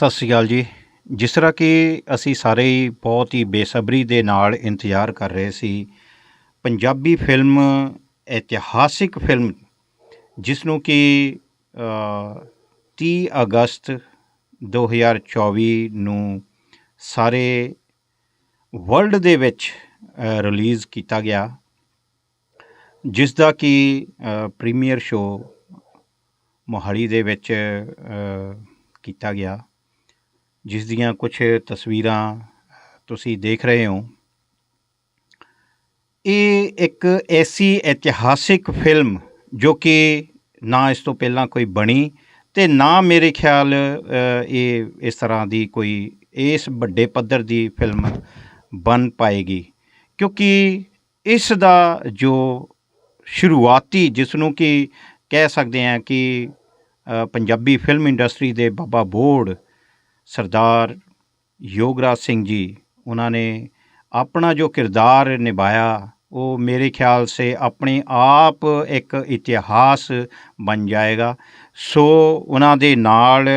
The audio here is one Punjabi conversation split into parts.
ਸਤਿ ਸ਼੍ਰੀ ਅਕਾਲ ਜੀ। ਜਿਸ ਤਰ੍ਹਾਂ ਕਿ ਅਸੀਂ ਸਾਰੇ ਹੀ ਬਹੁਤ ਹੀ ਬੇਸਬਰੀ ਦੇ ਨਾਲ ਇੰਤਜ਼ਾਰ ਕਰ ਰਹੇ ਸੀ ਪੰਜਾਬੀ ਫਿਲਮ ਇਤਿਹਾਸਿਕ ਫਿਲਮ ਜਿਸ ਨੂੰ ਕਿ ਅ, 30 ਅਗਸਤ 2024 ਨੂੰ ਸਾਰੇ ਵਰਲਡ ਦੇ ਵਿੱਚ ਰਿਲੀਜ਼ ਕੀਤਾ ਗਿਆ ਜਿਸ ਦਾ ਕਿ ਪ੍ਰੀਮੀਅਰ ਸ਼ੋ ਮੋਹਾਲੀ ਦੇ ਵਿੱਚ ਕੀਤਾ ਗਿਆ। ਜਿਸ ਦੀਆਂ ਕੁਝ ਤਸਵੀਰਾਂ ਤੁਸੀਂ ਦੇਖ ਰਹੇ ਹੋ। ਇਹ ਇੱਕ ਐਸੀ ਇਤਿਹਾਸਿਕ ਫਿਲਮ ਜੋ ਕਿ ਨਾ ਇਸ ਤੋਂ ਪਹਿਲਾਂ ਕੋਈ ਬਣੀ ਤੇ ਨਾ ਮੇਰੇ ਖਿਆਲ ਇਹ ਇਸ ਤਰ੍ਹਾਂ ਦੀ ਕੋਈ ਇਸ ਵੱਡੇ ਪੱਧਰ ਦੀ ਫਿਲਮ ਬਣ ਪਾਏਗੀ। ਕਿਉਂਕਿ ਇਸ ਦਾ ਜੋ ਸ਼ੁਰੂਆਤੀ ਜਿਸ ਨੂੰ ਕਿ ਕਹਿ ਸਕਦੇ ਹਾਂ ਕਿ ਪੰਜਾਬੀ ਫਿਲਮ ਇੰਡਸਟਰੀ ਦੇ ਬਾਬਾ ਬੋੜ ਸਰਦਾਰ ਯੋਗਰਾਜ ਸਿੰਘ ਜੀ, ਉਹਨਾਂ ਨੇ ਆਪਣਾ ਜੋ ਕਿਰਦਾਰ ਨਿਭਾਇਆ, ਉਹ ਮੇਰੇ ਖਿਆਲ ਸੇ ਆਪਣੇ ਆਪ ਇੱਕ ਇਤਿਹਾਸ ਬਣ ਜਾਏਗਾ। ਸੋ ਉਹਨਾਂ ਦੇ ਨਾਲ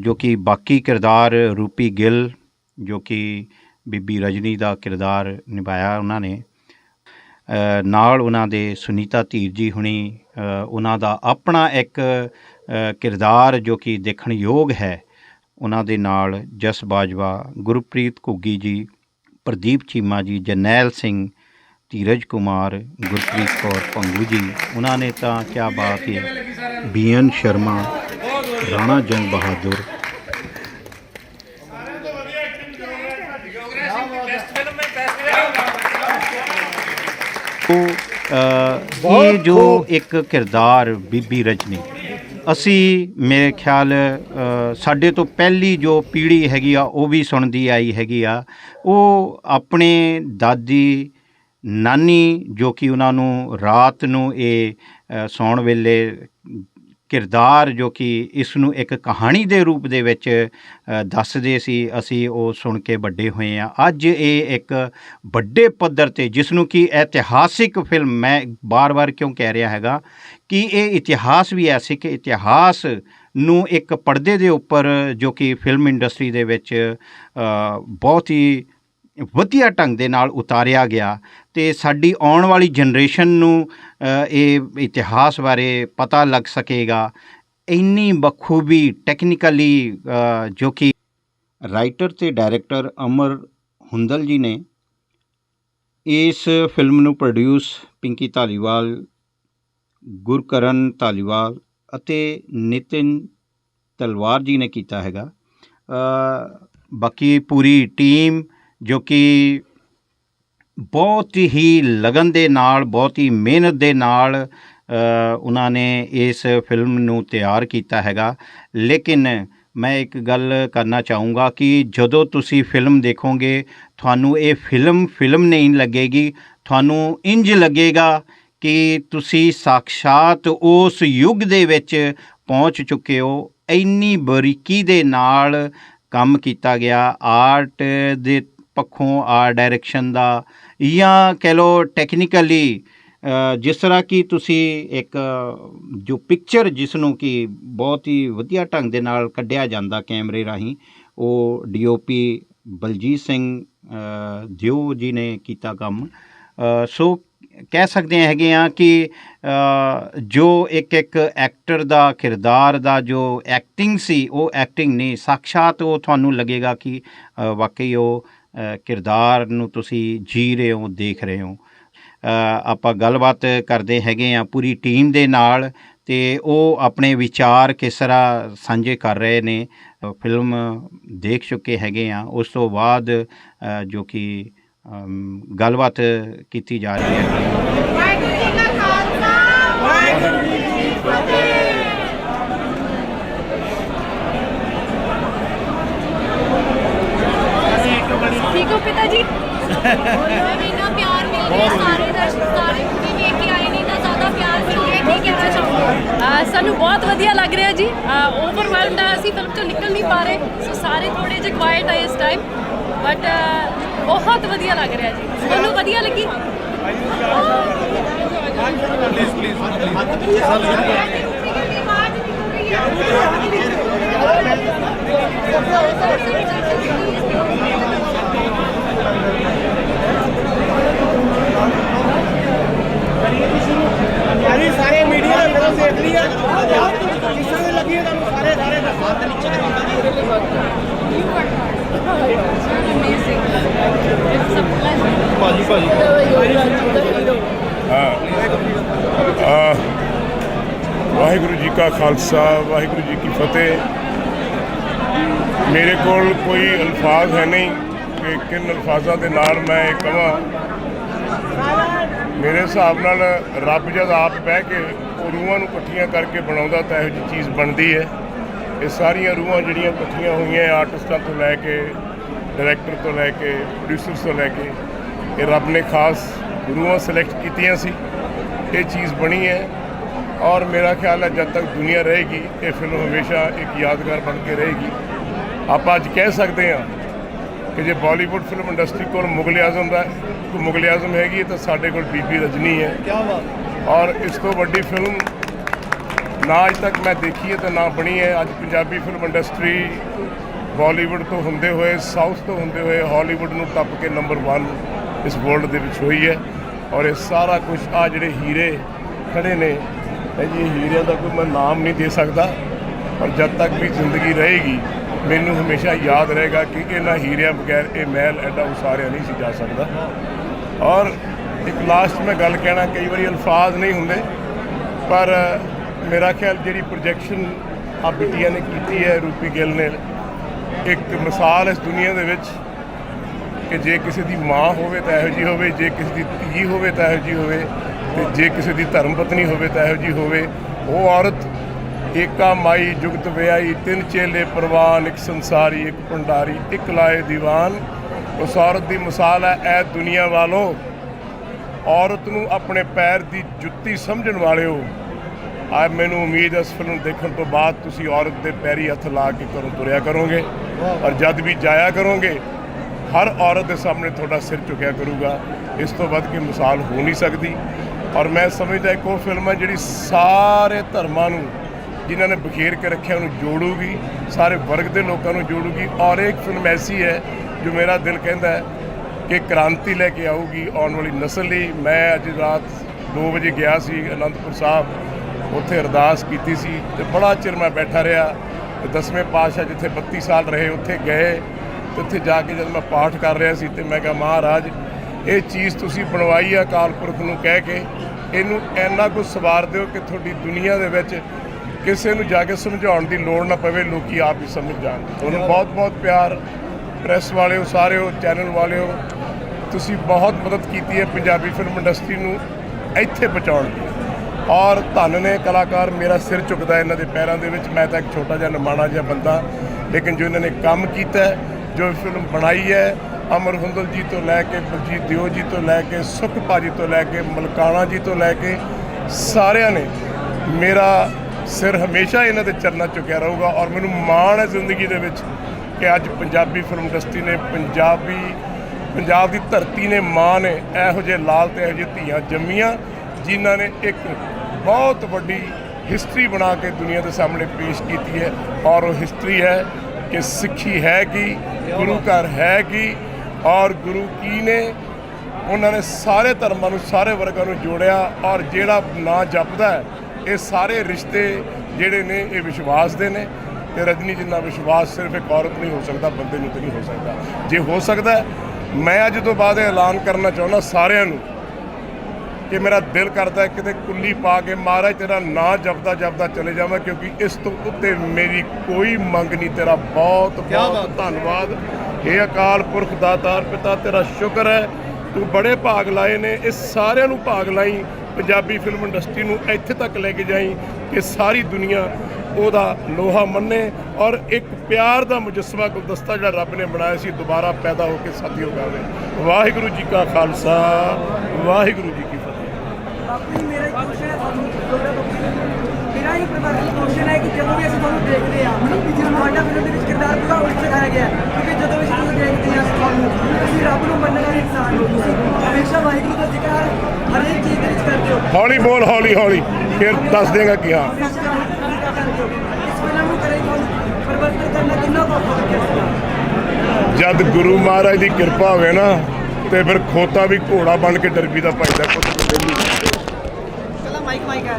ਜੋ ਕਿ ਬਾਕੀ ਕਿਰਦਾਰ ਰੂਪੀ ਗਿੱਲ, ਜੋ ਕਿ ਬੀਬੀ ਰਜਨੀ ਦਾ ਕਿਰਦਾਰ ਨਿਭਾਇਆ ਉਹਨਾਂ ਨੇ ਨਾਲ ਉਹਨਾਂ ਦੇ ਸੁਨੀਤਾ ਧੀਰ ਜੀ ਹੁਣੀ ਉਹਨਾਂ ਦਾ ਆਪਣਾ ਇੱਕ ਕਿਰਦਾਰ ਜੋ ਕਿ ਦੇਖਣ ਯੋਗ ਹੈ। ਉਹਨਾਂ ਦੇ ਨਾਲ ਜਸ ਬਾਜਵਾ ਗੁਰਪ੍ਰੀਤ ਘੁੱਗੀ ਜੀ ਪ੍ਰਦੀਪ ਚੀਮਾ ਜੀ ਜਰਨੈਲ ਸਿੰਘ ਧੀਰਜ ਕੁਮਾਰ ਗੁਰਪ੍ਰੀਤ ਕੌਰ ਪੰਗੂ ਜੀ ਉਹਨਾਂ ਨੇ ਤਾਂ ਕੀ ਬਾਤ ਹੈ। ਬੀਐਨ ਸ਼ਰਮਾ ਰਾਣਾ ਜੰਗ ਬਹਾਦਰ। ਉਹ ਇਹ ਜੋ ਇੱਕ ਕਿਰਦਾਰ ਬੀਬੀ ਰਜਨੀ ਅਸੀਂ ਮੇਰੇ ਖਿਆਲ ਸਾਡੇ ਤੋਂ ਪਹਿਲੀ ਜੋ ਪੀੜ੍ਹੀ ਹੈਗੀ ਆ ਉਹ ਵੀ ਸੁਣਦੀ ਆਈ ਹੈਗੀ ਆ। ਉਹ ਆਪਣੇ ਦਾਦੀ ਨਾਨੀ ਜੋ ਕਿ ਉਹਨਾਂ ਨੂੰ ਰਾਤ ਨੂੰ ਇਹ ਅ, ਸੌਣ ਵੇਲੇ ਕਿਰਦਾਰ ਜੋ ਕਿ ਇਸ ਨੂੰ ਇੱਕ ਕਹਾਣੀ ਦੇ ਰੂਪ ਦੇ ਵਿੱਚ ਦੱਸਦੇ ਸੀ। ਅਸੀਂ ਉਹ ਸੁਣ ਕੇ ਵੱਡੇ ਹੋਏ ਆ ਅੱਜ ਇਹ ਇੱਕ ਵੱਡੇ ਪੱਧਰ ਤੇ ਜਿਸ ਨੂੰ ਕਿ ਇਤਿਹਾਸਿਕ ਫਿਲਮ, ਮੈਂ ਬਾਰ-ਬਾਰ ਕਿਉਂ ਕਹਿ ਰਿਹਾ ਹੈਗਾ ਕਿ ਇਹ ਇਤਿਹਾਸ ਵੀ ਐਸੀ ਕਿ ਇਤਿਹਾਸ ਨੂੰ ਇੱਕ ਪਰਦੇ ਦੇ ਉੱਪਰ ਜੋ ਕਿ ਫਿਲਮ ਇੰਡਸਟਰੀ ਦੇ ਵਿੱਚ ਬਹੁਤ ਹੀ ਵਧੀਆ ਢੰਗ ਦੇ ਨਾਲ ਉਤਾਰਿਆ ਗਿਆ ਤੇ ਸਾਡੀ ਆਉਣ ਵਾਲੀ ਜਨਰੇਸ਼ਨ ਨੂੰ ਇਹ ਇਤਿਹਾਸ ਬਾਰੇ ਪਤਾ ਲੱਗ ਸਕੇਗਾ। ਇੰਨੀ ਬਖੂਬੀ ਟੈਕਨੀਕਲੀ ਜੋ ਕਿ ਰਾਈਟਰ ਤੇ ਡਾਇਰੈਕਟਰ ਅਮਰ ਹੁੰਦਲ ਜੀ ਨੇ ਇਸ ਫਿਲਮ ਨੂੰ ਪ੍ਰੋਡਿਊਸ ਪਿੰਕੀ ਧਾਲੀਵਾਲ, ਗੁਰਕਰਨ ਧਾਲੀਵਾਲ ਅਤੇ ਨਿਤਿਨ ਤਲਵਾਰ ਜੀ ਨੇ ਕੀਤਾ ਹੈਗਾ। ਬਾਕੀ ਪੂਰੀ ਟੀਮ ਜੋ ਕਿ ਬਹੁਤ ਹੀ ਲਗਨ ਦੇ ਨਾਲ, ਬਹੁਤ ਹੀ ਮਿਹਨਤ ਦੇ ਨਾਲ ਉਹਨਾਂ ਨੇ ਇਸ ਫਿਲਮ ਨੂੰ ਤਿਆਰ ਕੀਤਾ ਹੈਗਾ। ਲੇਕਿਨ ਮੈਂ ਇੱਕ ਗੱਲ ਕਰਨਾ ਚਾਹੂੰਗਾ ਕਿ ਜਦੋਂ ਤੁਸੀਂ ਫਿਲਮ ਦੇਖੋਗੇ, ਤੁਹਾਨੂੰ ਇਹ ਫਿਲਮ ਫਿਲਮ ਨਹੀਂ ਲੱਗੇਗੀ। ਤੁਹਾਨੂੰ ਇੰਜ ਲੱਗੇਗਾ ਕਿ ਤੁਸੀਂ ਸਾਖਸ਼ਾਤ ਉਸ ਯੁੱਗ ਦੇ ਵਿੱਚ ਪਹੁੰਚ ਚੁੱਕੇ ਹੋ। ਇੰਨੀ ਬਰੀਕੀ ਦੇ ਨਾਲ ਕੰਮ ਕੀਤਾ ਗਿਆ। ਆਰਟ ਦੇ ਪੱਖੋਂ ਆ ਡਾਇਰੈਕਸ਼ਨ ਦਾ ਜਾਂ ਕਹਿ ਲਓ ਟੈਕਨੀਕਲੀ ਜਿਸ ਤਰ੍ਹਾਂ ਕਿ ਤੁਸੀਂ ਇੱਕ, ਜੋ ਪਿਕਚਰ ਜਿਸ ਨੂੰ ਕਿ ਬਹੁਤ ਹੀ ਵਧੀਆ ਢੰਗ ਦੇ ਨਾਲ ਕੱਢਿਆ ਜਾਂਦਾ ਕੈਮਰੇ ਰਾਹੀਂ, ਉਹ ਡੀਓਪੀ ਬਲਜੀਤ ਸਿੰਘ ਦਿਓ ਜੀ ਨੇ ਕੀਤਾ ਕੰਮ। ਸੋ ਕਹਿ ਸਕਦੇ ਹੈਗੇ ਆ ਕਿ ਜੋ ਇੱਕ ਇੱਕ ਐਕਟਰ ਦਾ, ਕਿਰਦਾਰ ਦਾ ਜੋ ਐਕਟਿੰਗ ਸੀ, ਉਹ ਐਕਟਿੰਗ ਨਹੀਂ ਸਾਖਸ਼ਾਤ ਉਹ ਤੁਹਾਨੂੰ ਲੱਗੇਗਾ ਕਿ ਵਾਕਈ ਉਹ ਕਿਰਦਾਰ ਨੂੰ ਤੁਸੀਂ ਜੀ ਰਹੇ ਹੋ, ਦੇਖ ਰਹੇ ਹੋ। ਆਪਾਂ ਗੱਲਬਾਤ ਕਰਦੇ ਹੈਗੇ ਆ ਪੂਰੀ ਟੀਮ ਦੇ ਨਾਲ ਤੇ ਉਹ ਆਪਣੇ ਵਿਚਾਰ ਕਿਸ ਤਰ੍ਹਾਂ ਸਾਂਝੇ ਕਰ ਰਹੇ ਨੇ। ਫਿਲਮ ਦੇਖ ਚੁੱਕੇ ਹੈਗੇ ਆ ਉਸ ਤੋਂ ਬਾਅਦ ਜੋ ਕਿ ਗੱਲਬਾਤ ਕੀਤੀ ਜਾ ਰਹੀ ਹੈ ਵਾਹਿਗੁਰੂ ਜੀ ਕਾ ਖਾਲਸਾ ਵਾਹਿਗੁਰੂ ਜੀ ਕੀ ਫਤਿਹ ਠੀਕ ਹੋ ਪਿਤਾ ਜੀ ਮੈਨੂੰ ਇੰਨਾ ਪਿਆਰ ਮਿਲ ਰਿਹਾ ਸਾਰੇ ਦਰਸ਼ਕ ਸਾਰੇ ਵੀ ਵੇਖ ਕੇ ਆਏ ਨੇ ਇੰਨਾ ਜ਼ਿਆਦਾ ਪਿਆਰ ਮਿਲ ਰਿਹਾ ਕੀ ਕਹਿਣਾ ਚਾਹੋਗੇ ਆ ਸਾਨੂੰ ਬਹੁਤ ਵਧੀਆ ਲੱਗ ਰਿਹਾ ਜੀ ਓਵਰਵੈਲਮਡ ਆ, ਅਸੀਂ ਫਿਲਮ ਤੋਂ ਨਿਕਲ ਨਹੀਂ ਪਾ ਰਹੇ ਸੋ ਸਾਰੇ ਥੋੜੇ ਜਿਹੇ ਕੁਆਇਟ ਆ ਇਸ ਟਾਈਮ ਬਟ ਬਹੁਤ ਵਧੀਆ ਲੱਗ ਰਿਹਾ ਜੀ। ਤੁਹਾਨੂੰ ਵਧੀਆ ਲੱਗੀ? ਵਾਹਿਗੁਰੂ ਜੀ ਸਾਰੇ ਮੀਡੀਆ ਨੇ ਫਿਲਮ ਦੇਖ ਲਈ ਹੈ ਜਿਸ ਤਰ੍ਹਾਂ ਦੀ ਲੱਗੀ ਹੈ ਤੁਹਾਨੂੰ ਸਾਰੇ ਸਾਰੇ ਦੱਸਾਂ ਭਾਜੀ ਭਾਜੀ। ਆ ਵਾਹਿਗੁਰੂ ਜੀ ਕਾ ਖਾਲਸਾ, ਵਾਹਿਗੁਰੂ ਜੀ ਕੀ ਫਤਿਹ। ਮੇਰੇ ਕੋਲ ਕੋਈ ਅਲਫਾਜ਼ ਹੈ ਨਹੀਂ ਕਿ ਕਿਨ ਅਲਫਾਜ਼ਾਂ ਦੇ ਨਾਲ ਮੈਂ ਇਹ ਕਹਾਂ ਮੇਰੇ ਹਿਸਾਬ ਨਾਲ ਰੱਬ ਜਦ ਆਪ ਬਹਿ ਕੇ ਉਹ ਰੂਹਾਂ ਨੂੰ ਇਕੱਠੀਆਂ ਕਰਕੇ ਬਣਾਉਂਦਾ ਤਾਂ ਇਹੋ ਜਿਹੀ ਚੀਜ਼ ਬਣਦੀ ਹੈ। ਇਹ ਸਾਰੀਆਂ ਰੂਹਾਂ ਜਿਹੜੀਆਂ ਇਕੱਠੀਆਂ ਹੋਈਆਂ ਆਰਟਿਸਟਾਂ ਤੋਂ ਲੈ ਕੇ, ਡਾਇਰੈਕਟਰ ਤੋਂ ਲੈ ਕੇ ਪ੍ਰੋਡਿਊਸਰਸ ਤੋਂ ਲੈ ਕੇ, ਇਹ ਰੱਬ ਨੇ ਖਾਸ ਰੂਹਾਂ ਸਿਲੈਕਟ ਕੀਤੀਆਂ ਸੀ। ਇਹ ਚੀਜ਼ ਬਣੀ ਹੈ ਔਰ ਮੇਰਾ ਖਿਆਲ ਹੈ ਜਦ ਤੱਕ ਦੁਨੀਆ ਰਹੇਗੀ, ਇਹ ਫਿਲਮ ਹਮੇਸ਼ਾ ਇੱਕ ਯਾਦਗਾਰ ਬਣ ਕੇ ਰਹੇਗੀ। ਆਪਾਂ ਅੱਜ ਕਹਿ ਸਕਦੇ ਹਾਂ ਕਿ ਜੇ ਬਾਲੀਵੁੱਡ ਫਿਲਮ ਇੰਡਸਟਰੀ ਕੋਲ ਮੁਗਲ ਆਜ਼ਮ ਦਾ ਮੁਗਲ ਆਜ਼ਮ ਹੈਗੀ ਤਾਂ ਸਾਡੇ ਕੋਲ ਬੀਬੀ ਰਜਨੀ ਹੈ। ਕੀ ਬਾਤ ਔਰ ਇਸ ਤੋਂ ਵੱਡੀ ਫਿਲਮ ਨਾ ਅੱਜ ਤੱਕ ਮੈਂ ਦੇਖੀ ਹੈ ਤੇ ਨਾ ਬਣੀ ਹੈ। ਅੱਜ ਪੰਜਾਬੀ ਫਿਲਮ ਇੰਡਸਟਰੀ ਬਾਲੀਵੁੱਡ ਤੋਂ ਹੁੰਦੇ ਹੋਏ ਸਾਊਥ ਤੋਂ ਹੁੰਦੇ ਹੋਏ ਹਾਲੀਵੁੱਡ ਨੂੰ ਟੱਪ ਕੇ ਨੰਬਰ 1 ਇਸ ਵਰਲਡ ਦੇ ਵਿੱਚ ਹੋਈ ਹੈ। ਔਰ ਇਹ ਸਾਰਾ ਕੁਝ ਆ ਜਿਹੜੇ ਹੀਰੇ ਖੜੇ ਨੇ, ਇਹ ਜੀ ਹੀਰਿਆਂ ਦਾ ਕੋਈ ਮੈਂ ਨਾਮ ਨਹੀਂ ਦੇ ਸਕਦਾ, ਪਰ ਜਦ ਤੱਕ ਵੀ ਜ਼ਿੰਦਗੀ ਰਹੇਗੀ, ਮੈਨੂੰ ਹਮੇਸ਼ਾ ਯਾਦ ਰਹੇਗਾ ਕਿ ਇਹਨਾਂ ਹੀਰਿਆਂ ਬਗੈਰ ਇਹ ਮਹਿਲ ਐਡਾ ਉਸਾਰਿਆ ਨਹੀਂ ਸੀ ਜਾ ਸਕਦਾ। ਔਰ ਇੱਕ ਲਾਸਟ ਮੈਂ ਗੱਲ ਕਹਿਣਾ, ਕਈ ਵਾਰੀ ਅਲਫਾਜ਼ ਨਹੀਂ ਹੁੰਦੇ, ਪਰ ਮੇਰਾ ਖਿਆਲ ਜਿਹੜੀ ਪ੍ਰੋਜੈਕਸ਼ਨ ਆ ਬਿਟੀਆਂ ਨੇ ਕੀਤੀ ਹੈ, ਰੂਪੀ ਗਿੱਲ ਨੇ, ਇੱਕ ਮਿਸਾਲ ਇਸ ਦੁਨੀਆ ਦੇ ਵਿੱਚ ਕਿ ਜੇ ਕਿਸੇ ਦੀ ਮਾਂ ਹੋਵੇ ਤਾਂ ਇਹੋ ਜੀ ਹੋਵੇ, ਜੇ ਕਿਸੇ ਦੀ ਧੀ ਹੋਵੇ ਤਾਂ ਇਹੋ ਜੀ ਹੋਵੇ, ਤੇ ਜੇ ਕਿਸੇ ਦੀ ਧਰਮ ਪਤਨੀ ਹੋਵੇ ਤਾਂ ਇਹੋ ਜੀ ਹੋਵੇ, ਉਹ ਔਰਤ ਏਕਾ ਮਾਈ ਜੁਗਤ ਵਿਆਈ ਤਿੰਨ ਚੇਲੇ ਪਰਵਾਨ, ਇੱਕ ਸੰਸਾਰੀ, ਇੱਕ ਭੰਡਾਰੀ, ਇੱਕ ਲਾਏ ਦੀਵਾਨ, ਉਸ ਔਰਤ ਦੀ ਮਿਸਾਲ ਹੈ ਐ ਦੁਨੀਆ ਵਾਲੋ ਔਰਤ ਨੂੰ ਆਪਣੇ ਪੈਰ ਦੀ ਜੁੱਤੀ ਸਮਝਣ ਵਾਲਿਓ, ਆ ਮੈਨੂੰ ਉਮੀਦ ਹੈ ਇਸ ਫਿਲਮ ਦੇਖਣ ਤੋਂ ਬਾਅਦ ਤੁਸੀਂ ਔਰਤ ਦੇ ਪੈਰੀ ਹੱਥ ਲਾ ਕੇ ਘਰੋਂ ਤੁਰਿਆ ਕਰੋਗੇ ਔਰ ਜਦ ਵੀ ਜਾਇਆ ਕਰੋਗੇ, ਹਰ ਔਰਤ ਦੇ ਸਾਹਮਣੇ ਤੁਹਾਡਾ ਸਿਰ ਝੁਕਿਆ ਕਰੂਗਾ। ਇਸ ਤੋਂ ਵੱਧ ਕੇ ਮਿਸਾਲ ਹੋ ਨਹੀਂ ਸਕਦੀ। ਔਰ ਮੈਂ ਸਮਝਦਾ ਇੱਕ ਉਹ ਫਿਲਮ ਹੈ ਜਿਹੜੀ ਸਾਰੇ ਧਰਮਾਂ ਨੂੰ, ਜਿਨ੍ਹਾਂ ਨੇ ਬਖੇਰ ਕੇ ਰੱਖਿਆ, ਉਹਨੂੰ ਜੋੜੂਗੀ। ਸਾਰੇ ਵਰਗ ਦੇ ਲੋਕਾਂ ਨੂੰ ਜੋੜੂਗੀ। ਔਰ ਇੱਕ ਫਿਲਮ ਐਸੀ ਹੈ ਜੋ ਮੇਰਾ ਦਿਲ ਕਹਿੰਦਾ ਹੈ ਕਿ ਕ੍ਰਾਂਤੀ ਲੈ ਕੇ ਆਊਗੀ ਆਉਣ ਵਾਲੀ ਨਸਲ ਲਈ। ਮੈਂ ਅੱਜ ਰਾਤ 2 ਵਜੇ ਗਿਆ ਸੀ ਅਨੰਦਪੁਰ ਸਾਹਿਬ। ਉੱਥੇ ਅਰਦਾਸ ਕੀਤੀ ਸੀ ਤੇ ਬੜਾ ਚਿਰ ਮੈਂ ਬੈਠਾ ਰਿਹਾ। ਤੇ ਦਸਵੇਂ ਪਾਤਸ਼ਾਹ ਜਿੱਥੇ 32 ਸਾਲ ਰਹੇ ਉੱਥੇ ਗਏ ਤੇ ਉੱਥੇ ਜਾ ਕੇ ਜਦ ਮੈਂ ਪਾਠ ਕਰ ਰਿਹਾ ਸੀ ਤੇ ਮੈਂ ਕਿਹਾ ਮਹਾਰਾਜ ਇਹ ਚੀਜ਼ ਤੁਸੀਂ ਬਣਵਾਈ ਆ ਅਕਾਲ ਪੁਰਖ ਨੂੰ ਕਹਿ ਕੇ। ਇਹਨੂੰ ਇੰਨਾ ਕੁ ਸਵਾਰ ਦਿਓ ਕਿ ਤੁਹਾਡੀ ਦੁਨੀਆ ਦੇ ਵਿੱਚ ਕਿਸੇ ਨੂੰ ਜਾ ਕੇ ਸਮਝਾਉਣ ਦੀ ਲੋੜ ਨਾ ਪਵੇ ਲੋਕੀ ਆਪ ਹੀ ਸਮਝ ਜਾਣ। ਤੁਹਾਨੂੰ ਬਹੁਤ ਬਹੁਤ ਪਿਆਰ। ਪ੍ਰੈਸ ਵਾਲਿਓ ਸਾਰਿਓ ਚੈਨਲ ਵਾਲਿਓ ਤੁਸੀਂ ਬਹੁਤ ਮਦਦ ਕੀਤੀ ਹੈ ਪੰਜਾਬੀ ਫਿਲਮ ਇੰਡਸਟਰੀ ਨੂੰ ਇੱਥੇ ਪਹੁੰਚਾਉਣ ਦੀ। ਔਰ ਧੰਨ ਨੇ ਕਲਾਕਾਰ ਮੇਰਾ ਸਿਰ ਝੁਕਦਾ ਇਹਨਾਂ ਦੇ ਪੈਰਾਂ ਦੇ ਵਿੱਚ। ਮੈਂ ਤਾਂ ਇੱਕ ਛੋਟਾ ਜਿਹਾ ਨਮਾਣਾ ਜਿਹਾ ਬੰਦਾ, ਲੇਕਿਨ ਜੋ ਇਹਨਾਂ ਨੇ ਕੰਮ ਕੀਤਾ ਜੋ ਫਿਲਮ ਬਣਾਈ ਹੈ, ਅਮਰ ਹੁੰਦਲ ਜੀ ਤੋਂ ਲੈ ਕੇ ਬਲਜੀਤ ਦਿਓ ਜੀ ਤੋਂ ਲੈ ਕੇ, ਸੁਖ ਭਾਜੀ ਤੋਂ ਲੈ ਕੇ, ਮਲਕਾਣਾ ਜੀ ਤੋਂ ਲੈ ਕੇ, ਸਾਰਿਆਂ ਨੇ ਮੇਰਾ ਸਿਰ ਹਮੇਸ਼ਾ ਇਹਨਾਂ ਦੇ ਚਰਨਾਂ ਚੁੱਕਿਆ ਝੁਕਿਆ ਰਹੂਗਾ। ਔਰ ਮੈਨੂੰ ਮਾਣ ਹੈ ਜ਼ਿੰਦਗੀ ਦੇ ਵਿੱਚ ਕਿ ਅੱਜ ਪੰਜਾਬੀ ਫਿਲਮ ਇੰਡਸਟਰੀ ਨੇ ਪੰਜਾਬੀ ਪੰਜਾਬ ਦੀ ਧਰਤੀ ਨੇ, ਮਾਂ ਨੇ ਇਹੋ ਜਿਹੇ ਲਾਲ ਤੇ ਇਹੋ ਜਿਹੇ ਧੀਆਂ ਜੰਮੀਆਂ, ਜਿਨ੍ਹਾਂ ਨੇ ਇੱਕ ਬਹੁਤ ਵੱਡੀ ਹਿਸਟਰੀ ਬਣਾ ਕੇ ਦੁਨੀਆ ਦੇ ਸਾਹਮਣੇ ਪੇਸ਼ ਕੀਤੀ ਹੈ। ਔਰ ਉਹ ਹਿਸਟਰੀ ਹੈ ਕਿ ਸਿੱਖੀ ਹੈ ਕੀ, ਗੁਰੂ ਘਰ ਹੈ ਕੀ, ਔਰ ਗੁਰੂ ਕੀ ਨੇ ਉਹਨਾਂ ਨੇ ਸਾਰੇ ਧਰਮਾਂ ਨੂੰ, ਸਾਰੇ ਵਰਗਾਂ ਨੂੰ ਜੋੜਿਆ, ਔਰ ਜਿਹੜਾ ਨਾਂ ਜਪਦਾ ਹੈ, ਇਹ ਸਾਰੇ ਰਿਸ਼ਤੇ ਜਿਹੜੇ ਨੇ, ਇਹ ਵਿਸ਼ਵਾਸ ਦੇ ਨੇ। ਤੇ ਰਜਨੀ, ਜਿੰਨਾ ਵਿਸ਼ਵਾਸ ਸਿਰਫ ਇੱਕ ਔਰਤ ਨਹੀਂ ਹੋ ਸਕਦਾ, ਬੰਦੇ ਨੂੰ ਤੇ ਨਹੀਂ ਹੋ ਸਕਦਾ। ਜੇ ਹੋ ਸਕਦਾ ਮੈਂ ਅੱਜ ਤੋਂ ਬਾਅਦ ਇਹ ਐਲਾਨ ਕਰਨਾ ਚਾਹੁੰਦਾ ਸਾਰਿਆਂ ਨੂੰ ਕਿ ਮੇਰਾ ਦਿਲ ਕਰਦਾ ਕਿਤੇ ਕੁੱਲੀ ਪਾ ਕੇ ਮਹਾਰਾਜ ਤੇਰਾ ਨਾਂ ਜਪਦਾ ਜਪਦਾ ਚਲੇ ਜਾਵਾਂ ਕਿਉਂਕਿ ਇਸ ਤੋਂ ਉੱਤੇ ਮੇਰੀ ਕੋਈ ਮੰਗ ਨਹੀਂ ਤੇਰਾ ਬਹੁਤ ਬਹੁਤ ਧੰਨਵਾਦ। ਇਹ ਅਕਾਲ ਪੁਰਖ ਦਾਤਾਰ ਪਿਤਾ ਤੇਰਾ ਸ਼ੁਕਰ ਹੈ। ਤੂੰ ਬੜੇ ਭਾਗ ਲਾਏ ਨੇ ਇਸ ਸਾਰਿਆਂ ਨੂੰ ਭਾਗ ਲਾਈ। ਪੰਜਾਬੀ ਫਿਲਮ ਇੰਡਸਟਰੀ ਨੂੰ ਇੱਥੇ ਤੱਕ ਲੈ ਕੇ ਜਾਈ ਕਿ ਸਾਰੀ ਦੁਨੀਆ ਉਹਦਾ ਲੋਹਾ ਮੰਨੇ ਔਰ ਇੱਕ ਪਿਆਰ ਦਾ ਮੁਜੱਸਮਾ ਗੁਲਦਸਤਾ ਜਿਹੜਾ ਰੱਬ ਨੇ ਬਣਾਇਆ ਸੀ ਦੁਬਾਰਾ ਪੈਦਾ ਹੋ ਕੇ ਸਾਥੀਓ ਗਾਵੇ। ਵਾਹਿਗੁਰੂ ਜੀ ਕਾ ਖਾਲਸਾ ਵਾਹਿਗੁਰੂ ਜੀ ਕੀ ਫਤਿਹ। ਆਪਣੀ ਮੇਰਾ ਇੱਕ ਕੁਐਸਚਨ ਹੈ ਤੁਹਾਨੂੰ ਤੁਹਾਡਾ topic ਮੇਰਾ ਪ੍ਰਵਾਸੀ ਕੁਐਸਚਨ ਹੈ ਕਿ ਜਦੋਂ ਵੀ ਅਸੀਂ ਤੁਹਾਨੂੰ ਦੇਖਦੇ ਹਾਂ ਤੁਹਾਡਾ ਫਿਲਮ ਦੇ ਵਿੱਚ ਕਿਰਦਾਰ ਪੂਰਾ ਉਲਟ ਦਿਖਾਇਆ ਗਿਆ ਕਿਉਂਕਿ ਜਦੋਂ ਵੀ ਤੁਹਾਨੂੰ ਦੇਖਦੇ ਹਾਂ ਤੁਹਾਨੂੰ ਤੁਸੀਂ ਰੱਬ ਨੂੰ ਮੰਨਣ ਵਾਲੇ ਇਨਸਾਨ ਹੋ ਤੁਸੀਂ ਹਮੇਸ਼ਾ ਵਾਹਿਗੁਰੂ ਦਾ ਜ਼ਿਕਰ ਹਰ ਇੱਕ ਚੀਜ਼ ਦੇ ਵਿੱਚ ਕਰਦੇ ਹੋ। ਹੌਲੀ ਬੋਲ ਹੌਲੀ ਹੌਲੀ ਫਿਰ ਦੱਸ ਦੇਗਾ ਕੀ ਹਾਂ ਇਸ ਫਿਲਮ ਨੂੰ ਕਰੇ ਤੁਹਾਨੂੰ ਪਰਿਵਰਤਨ ਕਰਨਾ ਕਿੰਨਾ ਕੁ ਔਖਾ ਲੱਗਿਆ ਸੀਗਾ ਜਦ ਗੁਰੂ ਮਹਾਰਾਜ ਦੀ ਕਿਰਪਾ ਹੋਵੇ ਨਾ ਤੇ ਫਿਰ ਖੋਤਾ ਵੀ ਘੋੜਾ ਬਣ ਕੇ ਡਰਬੀ ਦਾ ਭਜਦਾ ਚਲਾ ਮਾਈਕ ਮਾਈਕ ਹੈ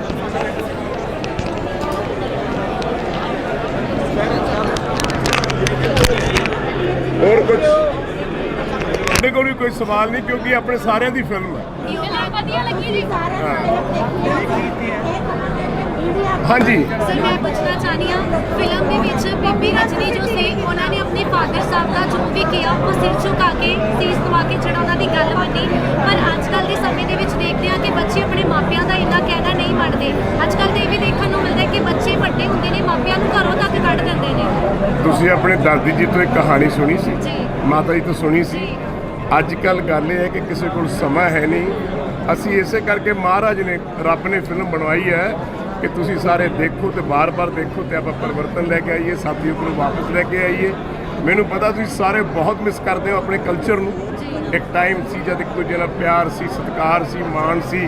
ਹੋਰ ਕੁਝ ਸਾਡੇ ਕੋਲ ਵੀ ਕੋਈ ਸਵਾਲ ਨਹੀਂ ਕਿਉਂਕਿ ਆਪਣੇ ਸਾਰਿਆਂ ਦੀ ਫਿਲਮ ਹੈ ਵਧੀਆ ਲੱਗੀ ਜੀ ਹਾਂਜੀ। ਸਰ ਮੈਂ ਪੁੱਛਣਾ ਚਾਹਨੀ ਆ ਫਿਲਮ ਦੇ ਵਿੱਚ ਬੀਬੀ ਰਜਨੀ ਜੋ ਸੀ ਉਹਨਾਂ ਨੇ ਆਪਣੇ ਫਾਦਰ ਸਾਹਿਬ ਦਾ ਜੋ ਵੀ ਕੀਤਾ ਉਹ ਸਿਰ ਝੁਕਾ ਕੇ ਸੀਸ ਦਵਾ ਕੇ ਜਿਹੜਾ ਉਹਨਾਂ ਦੀ ਗੱਲ ਮੰਨੀ। ਪਰ ਅੱਜ ਕੱਲ ਦੇ ਸਮੇਂ ਦੇ ਵਿੱਚ ਦੇਖਦੇ ਆ ਕਿ ਬੱਚੇ ਆਪਣੇ ਮਾਪਿਆਂ ਦਾ ਇੰਨਾ ਕਹਿਣਾ ਨਹੀਂ ਮੰਨਦੇ। ਅੱਜ ਕੱਲ ਤੇ ਇਹ ਵੀ ਦੇਖਣ ਨੂੰ ਮਿਲਦਾ ਕਿ ਬੱਚੇ ਵੱਡੇ ਹੁੰਦੇ ਨੇ ਮਾਪਿਆਂ ਨੂੰ ਘਰੋਂ ਤੱਕ ਕੱਢ ਦਿੰਦੇ ਨੇ। ਤੁਸੀਂ ਆਪਣੇ ਦਾਦੀ ਜੀ ਤੋਂ ਇੱਕ ਕਹਾਣੀ ਸੁਣੀ ਸੀ? ਜੀ। ਮਾਤਾ ਜੀ ਤੋਂ ਸੁਣੀ ਸੀ? ਅੱਜ ਕੱਲ ਗੱਲ ਇਹ ਹੈ ਕਿ ਕਿਸੇ ਕੋਲ ਸਮਾਂ ਹੈ ਨਹੀਂ। ਅਸੀਂ ਇਸੇ ਕਰਕੇ ਮਹਾਰਾਜ ਨੇ ਰੱਬ ਨੇ ਫਿਲਮ ਬਣਵਾਈ ਹੈ ਕਿ ਤੁਸੀਂ ਸਾਰੇ ਦੇਖੋ ਤੇ ਬਾਰ-ਬਾਰ ਦੇਖੋ ਤੇ ਆਪਾਂ ਪਰਿਵਰਤਨ ਲੈ ਕੇ ਆਈਏ ਸਤਿਯੁਗ ਨੂੰ ਵਾਪਸ ਲੈ ਕੇ ਆਈਏ। ਮੈਨੂੰ ਪਤਾ ਤੁਸੀਂ ਸਾਰੇ ਬਹੁਤ ਮਿਸ ਕਰਦੇ ਹੋ ਆਪਣੇ ਕਲਚਰ ਨੂੰ। ਇੱਕ ਟਾਈਮ ਸੀ ਜਦ ਇੱਕ ਦੂਜੇ ਨਾਲ ਪਿਆਰ ਸੀ ਸਤਿਕਾਰ ਸੀ ਮਾਣ ਸੀ।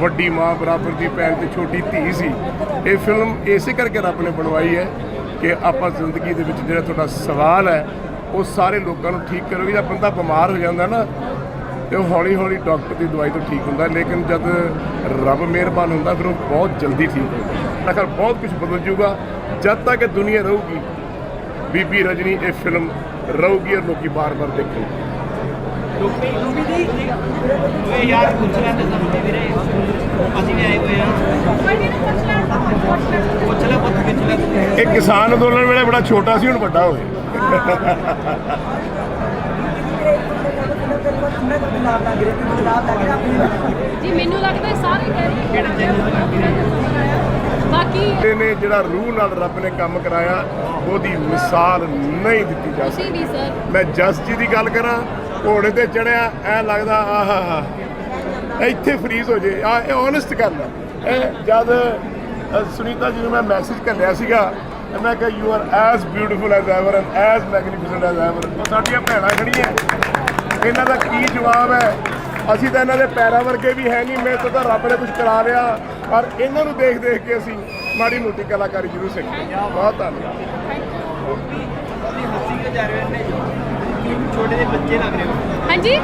ਵੱਡੀ ਮਾਂ ਬਰਾਬਰ ਦੀ ਭੈਣ ਤੇ ਛੋਟੀ ਧੀ ਸੀ। ਇਹ ਫਿਲਮ ਇਸੇ ਕਰਕੇ ਰੱਬ ਨੇ ਬਣਵਾਈ ਹੈ ਕਿ ਆਪਾਂ ਜ਼ਿੰਦਗੀ ਦੇ ਵਿੱਚ ਜਿਹੜਾ ਤੁਹਾਡਾ ਸਵਾਲ ਹੈ ਉਹ ਸਾਰੇ ਲੋਕਾਂ ਨੂੰ ਠੀਕ ਕਰੋਗੇ ਜਾਂ ਬੰਦਾ ਬਿਮਾਰ ਹੋ ਜਾਂਦਾ ਨਾ ਤੇ ਉਹ ਹੌਲੀ ਹੌਲੀ ਡਾਕਟਰ ਦੀ ਦਵਾਈ ਤੋਂ ਠੀਕ ਹੁੰਦਾ ਲੇਕਿਨ ਜਦ ਰੱਬ ਮਿਹਰਬਾਨ ਹੁੰਦਾ ਫਿਰ ਉਹ ਬਹੁਤ ਜਲਦੀ ਠੀਕ ਹੁੰਦਾ ਅਖਰ ਬਹੁਤ ਕੁਝ ਬਦਲ ਜਾਊਗਾ। ਜਦ ਤੱਕ ਇਹ ਦੁਨੀਆ ਰਹੂਗੀ ਬੀਬੀ ਰਜਨੀ ਇਹ ਫਿਲਮ ਰਹੂਗੀ ਔਰ ਲੋਕੀ ਬਾਰ-ਬਾਰ ਦੇਖਣਗੇ। ਓਏ ਯਾਰ ਵੀਰੇ ਅਸੀਂ ਵੀ ਆਏ ਹੋਏ ਆ। ਪੁੱਛ ਇਹ ਕਿਸਾਨ ਅੰਦੋਲਨ ਵੇਲੇ ਬੜਾ ਛੋਟਾ ਸੀ ਹੁਣ ਵੱਡਾ ਹੋਵੇ ਕਿੰਨਾ ਕੁ ਬਦਲਾਅ ਲੱਗ ਰਿਹਾ ਕਿ ਬਦਲਾਅ ਲੱਗ ਰਿਹਾ ਆਪਣੀ ਜੀ ਮੈਨੂੰ ਲੱਗਦਾ ਹੈ ਸਾਰੇ ਕਹਿ ਰਹੇ ਬਾਕੀ ਇਹ ਨੇ ਜਿਹੜਾ ਰੂਹ ਨਾਲ ਰੱਬ ਨੇ ਕੰਮ ਕਰਾਇਆ ਉਹਦੀ ਮਿਸਾਲ ਨਹੀਂ ਦਿੱਤੀ ਜਾ ਤੁਸੀਂ ਸਕਦੀ ਵੀ ਸਰ। ਮੈਂ ਜਸ ਜੀ ਦੀ ਗੱਲ ਕਰਾਂ ਘੋੜੇ ਤੇ ਚੜਿਆ ਐ ਲੱਗਦਾ ਆਹਾ ਇੱਥੇ ਫਰੀਜ਼ ਹੋ ਜੇ। ਆ ਇਹ ਓਨੈਸਟ ਗੱਲ ਹੈ ਇਹ ਜਦ ਸੁਨੀਤਾ ਜੀ ਨੂੰ ਮੈਂ ਮੈਸੇਜ ਘੱਲਿਆ ਸੀਗਾ ਤੇ ਮੈਂ ਕਿਹਾ you are as beautiful as ever and as magnificent as ever ਉਹ ਸਾਡੀਆਂ ਭੈਣਾਂ ਖੜੀਆਂ। ਇਹਨਾਂ ਦਾ ਕੀ ਜਵਾਬ ਹੈ? ਅਸੀਂ ਤਾਂ ਇਹਨਾਂ ਦੇ ਪੈਰਾਂ ਵਰਗੇ ਵੀ ਹੈ ਨਹੀਂ। ਮੇਰੇ ਤੋਂ ਤਾਂ ਰੱਬ ਨੇ ਕੁਝ ਕਰਾ ਲਿਆ। ਪਰ ਇਹਨਾਂ ਨੂੰ ਦੇਖ ਦੇਖ ਕੇ ਅਸੀਂ ਮਾੜੀ ਮੋਟੀ ਕਲਾਕਾਰੀ ਜ਼ਰੂਰ ਸਿੱਖੀ। ਬਹੁਤ ਧੰਨਵਾਦ। ਛੋਟੇ ਜਿਹੇ ਬੱਚੇ ਲੱਗ ਰਹੇ ਹੋ ਹਾਂਜੀ?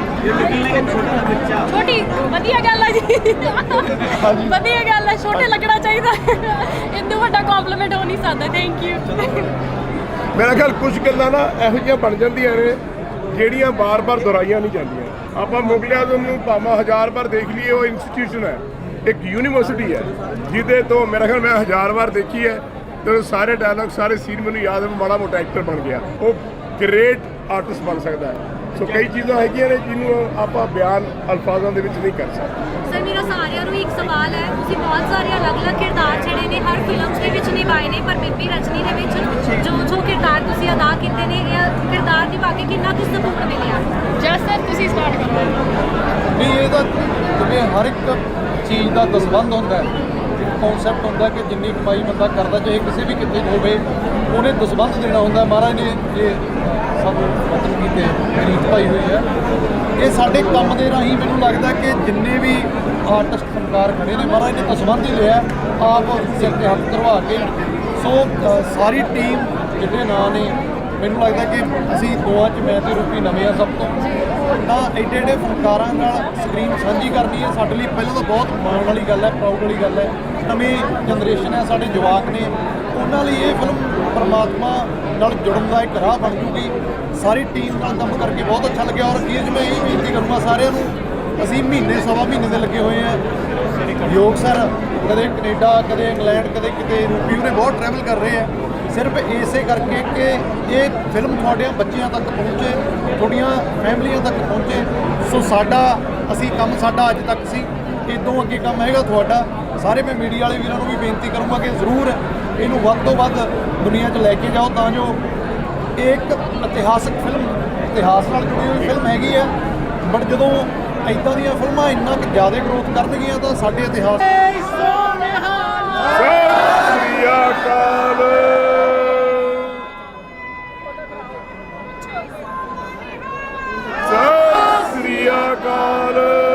ਛੋਟਾ ਵਧੀਆ ਗੱਲ ਹੈ ਜੀ। ਵਧੀਆ ਗੱਲ ਹੈ ਛੋਟੇ ਲੱਗਣਾ ਚਾਹੀਦਾ। ਇੰਦੂ ਵੱਡਾ ਕੰਪਲੀਮੈਂਟ ਹੋ ਨਹੀਂ ਸਕਦਾ। ਥੈਂਕ ਯੂ ਮੇਰਾ ਖਿਆਲ ਕੁਝ ਗੱਲਾਂ ਨਾ ਇਹੋ ਜਿਹੀਆਂ ਬਣ ਜਾਂਦੀਆਂ ਨੇ। ਜਿਹੜੀਆਂ ਬਾਰ-ਬਾਰ ਦੁਹਰਾਈਆਂ ਨਹੀਂ ਜਾਂਦੀਆਂ। ਆਪਾਂ ਮੁਗਲ ਆਜ਼ਮ ਨੂੰ ਭਾਵੇਂ ਹਜ਼ਾਰ ਵਾਰ ਦੇਖ ਲਈਏ, ਉਹ ਇੰਸਟੀਟਿਊਸ਼ਨ ਹੈ, ਇੱਕ ਯੂਨੀਵਰਸਿਟੀ ਹੈ, ਜਿਹਦੇ ਤੋਂ ਮੇਰਾ ਖਿਆਲ ਮੈਂ ਹਜ਼ਾਰ ਵਾਰ ਦੇਖੀ ਹੈ, ਤੇ ਸਾਰੇ ਡਾਇਲੌਗ ਸਾਰੇ ਸੀਨ ਮੈਨੂੰ ਯਾਦ ਹੈ, ਮਾੜਾ ਮੋਟਾ ਐਕਟਰ ਬਣ ਗਿਆ। ਉਹ ਗ੍ਰੇਟ ਆਰਟਿਸਟ ਬਣ ਸਕਦਾ ਹੈ। ਸੋ ਕਈ ਚੀਜ਼ਾਂ ਹੈਗੀਆਂ ਨੇ, ਜਿਹਨੂੰ ਆਪਾਂ ਬਿਆਨ ਅਲਫਾਜ਼ਾਂ ਦੇ ਵਿੱਚ ਨਹੀਂ ਕਰ ਸਕਦੇ। ਸਰ ਮੇਰਾ ਸਾਰਿਆਂ ਨੂੰ ਇੱਕ ਸਵਾਲ ਹੈ। ਤੁਸੀਂ ਬਹੁਤ ਸਾਰੇ ਅਲੱਗ-ਅਲੱਗ ਕਿਰਦਾਰ ਜਿਹੜੇ ਨੇ ਹਰ ਫਿਲਮ ਦੇ ਵਿੱਚ ਨਿਭਾਏ ਨੇ ਪਰ ਬੀਬੀ ਰਜਨੀ ਦੇ ਵਿੱਚ ਜੋ ਜੋ ਕਿਰਦਾਰ ਤੁਸੀਂ ਅਦਾ ਕੀਤੇ ਨੇ ਇਹ ਕਿਰਦਾਰ ਨਿਭਾ ਕੇ ਕਿੰਨਾ ਕੁ ਸਕੂਨ ਮਿਲਿਆ? ਜਸ ਸਰ ਤੁਸੀਂ ਸਟਾਰਟ ਕਰੋ। ਨਹੀਂ ਇਹ ਤਾਂ ਜਿਵੇਂ ਹਰ ਇੱਕ ਚੀਜ਼ ਦਾ ਦਸਬੰਦ ਹੁੰਦਾ ਹੈ। ਇੱਕ ਕਨਸੈਪਟ ਹੁੰਦਾ ਕਿ ਜਿੰਨੀ ਕਮਾਈ ਬੰਦਾ ਕਰਦਾ ਚਾਹੇ ਕਿਸੇ ਵੀ ਕਿਤੇ ਹੋਵੇ ਉਹਨੇ ਦਸਬੰਦ ਦੇਣਾ ਹੁੰਦਾ ਮਹਾਰਾਜ ਨੇ ਇਹ ਸਾਨੂੰ ਵਚਨ ਕੀਤੇ ਰੀਤ ਪਾਈ ਹੋਈ ਹੈ। ਇਹ ਸਾਡੇ ਕੰਮ ਦੇ ਰਾਹੀਂ ਮੈਨੂੰ ਲੱਗਦਾ ਕਿ ਜਿੰਨੇ ਵੀ ਆਰਟਿਸਟ ਫਨਕਾਰ ਖੜੇ ਨੇ, ਮਹਾਰਾਜ ਨੇ ਦਸਬੰਦ ਹੀ ਲਿਆ, ਆਪ ਸਿਰ ਤੇ ਹੱਥ ਧਰਵਾ ਕੇ। ਸੋ ਸਾਰੀ ਟੀਮ ਜਿਹੜੇ ਨਾਂ ਨੇ, ਮੈਨੂੰ ਲੱਗਦਾ ਕਿ ਅਸੀਂ ਦੋਵਾਂ ਚ ਮੈਂ ਤੇ ਰੂਪੀ ਨਵੇਂ ਆ ਸਭ ਤੋਂ। ਤਾਂ ਐਡੇ ਐਡੇ ਫਨਕਾਰਾਂ ਨਾਲ ਸਕਰੀਨ ਸਾਂਝੀ ਕਰਨੀ ਹੈ ਸਾਡੇ ਲਈ ਪਹਿਲਾਂ ਤਾਂ ਬਹੁਤ ਮਾਣ ਵਾਲੀ ਗੱਲ ਹੈ ਪ੍ਰਾਊਡ ਵਾਲੀ ਗੱਲ ਹੈ। ਨਵੀਂ ਜਨਰੇਸ਼ਨ ਹੈ, ਸਾਡੇ ਜਵਾਕ ਨੇ। ਉਹਨਾਂ ਲਈ ਇਹ ਫਿਲਮ ਪਰਮਾਤਮਾ ਨਾਲ ਜੁੜਨ ਦਾ ਇੱਕ ਰਾਹ ਬਣ ਜੂਗੀ। ਸਾਰੀ ਟੀਮ ਨਾਲ ਕੰਮ ਕਰਕੇ ਬਹੁਤ ਅੱਛਾ ਲੱਗਿਆ ਔਰ ਅਖੀਰ 'ਚ ਮੈਂ ਇਹ ਬੇਨਤੀ ਕਰੂੰਗਾ ਸਾਰਿਆਂ ਨੂੰ, ਅਸੀਂ ਮਹੀਨੇ, ਸਵਾ ਮਹੀਨੇ ਦੇ ਲੱਗੇ ਹੋਏ ਆ ਯੋਗ ਸਰ, ਕਦੇ ਕੈਨੇਡਾ, ਕਦੇ ਇੰਗਲੈਂਡ, ਕਦੇ ਕਿਤੇ ਯੂਪੀ, ਉਹਨੇ ਬਹੁਤ ਟਰੈਵਲ ਕਰ ਰਹੇ ਆ। ਸਿਰਫ ਇਸੇ ਕਰਕੇ ਕਿ ਇਹ ਫਿਲਮ ਤੁਹਾਡੇ ਬੱਚਿਆਂ ਤੱਕ ਪਹੁੰਚੇ, ਤੁਹਾਡੀਆਂ ਫੈਮਲੀਆਂ ਤੱਕ ਪਹੁੰਚੇ। ਸੋ ਸਾਡਾ, ਅਸੀਂ ਕੰਮ ਸਾਡਾ ਅੱਜ ਤੱਕ ਸੀ। ਇਦੋਂ ਅੱਗੇ ਕੰਮ ਹੈਗਾ ਤੁਹਾਡਾ। ਸਾਰੇ ਮੈਂ ਮੀਡੀਆ ਵਾਲੇ ਵੀਰਾਂ ਨੂੰ ਵੀ ਬੇਨਤੀ ਕਰੂੰਗਾ ਕਿ ਜ਼ਰੂਰ ਇਹਨੂੰ ਵੱਧ ਤੋਂ ਵੱਧ ਦੁਨੀਆ 'ਚ ਲੈ ਕੇ ਜਾਓ ਤਾਂ ਜੋ ਇਹ ਇੱਕ ਇਤਿਹਾਸਕ ਫਿਲਮ, ਇਤਿਹਾਸ ਨਾਲ ਜੁੜੀ ਹੋਈ ਫਿਲਮ ਹੈਗੀ ਹੈ ਬਟ ਜਦੋਂ ਇਦਾਂ ਦੀਆਂ ਫਿਲਮਾਂ ਇੰਨਾ ਕੁ ਜ਼ਿਆਦਾ ਗਰੋਥ ਕਰਨਗੀਆਂ ਤਾਂ ਸਾਡੇ ਇਤਿਹਾਸ ਸਤਿ ਸ੍ਰੀ ਸਤਿ ਸ੍ਰੀ ਅਕਾਲ।